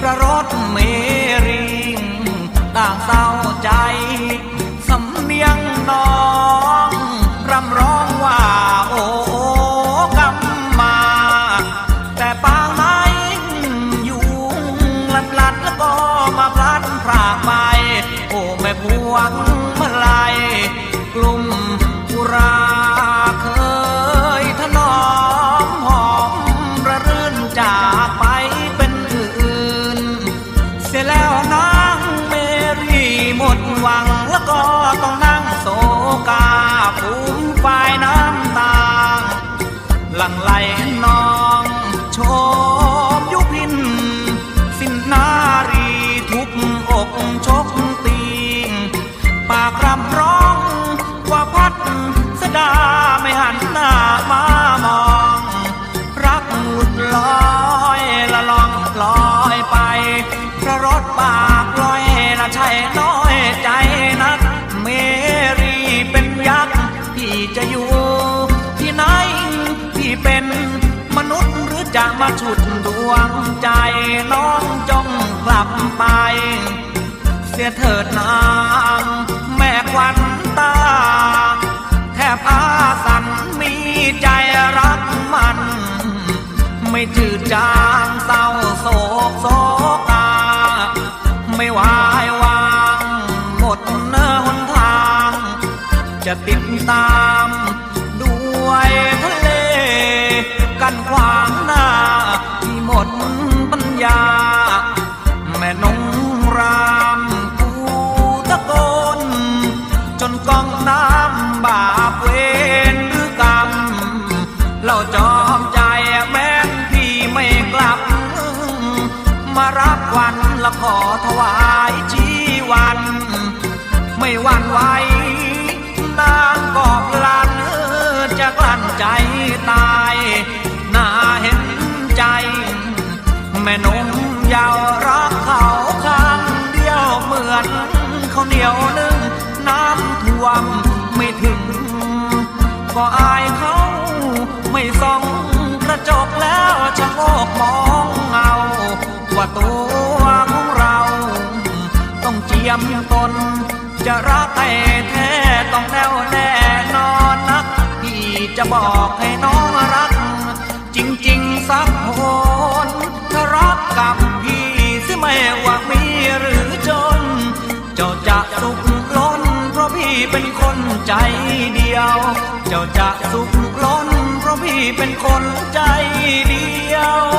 พระรถเมริงต่างเศร้าใจสำเนียงน้องรำร้องว่าโอ้กำมา แต่ปางไม้ยุงลัดลัดแล้วก็มาพลัดพรากไปโอ้แม่พวง จะมาฉุดดวงใจน้องจงกลับไป เสียเถิดนางแม่ควันตาแทบอาสันมีใจรักมัน ไม่จืดจางเศร้าโศกโศกา ไม่วายวางหมดเนื้อหนทาง จะติดตามด้วย มารับวันละขอถวายชีวัน ไม่หวั่นไหวนางกอบลันจะกลั้นใจตายน่าเห็นใจ แม่นมยาวรักเขาข้างเดียวเหมือนเขาวเหนียวนึ่งน้ำท่วมไม่ถึง ก็อายเขาไม่ส่องกระจกแล้วจะโงกมอง เจียมตน จะรักแต่แท้ต้องแน่วแน่นอนนัก พี่จะบอกให้น้องรัก จริงๆสักคนถ้ารักกับพี่สิไม่ว่ามีหรือจน เจ้าจะสุขล้น เพราะพี่เป็นคนใจเดียว เจ้าจะสุขล้น เพราะพี่เป็นคนใจเดียว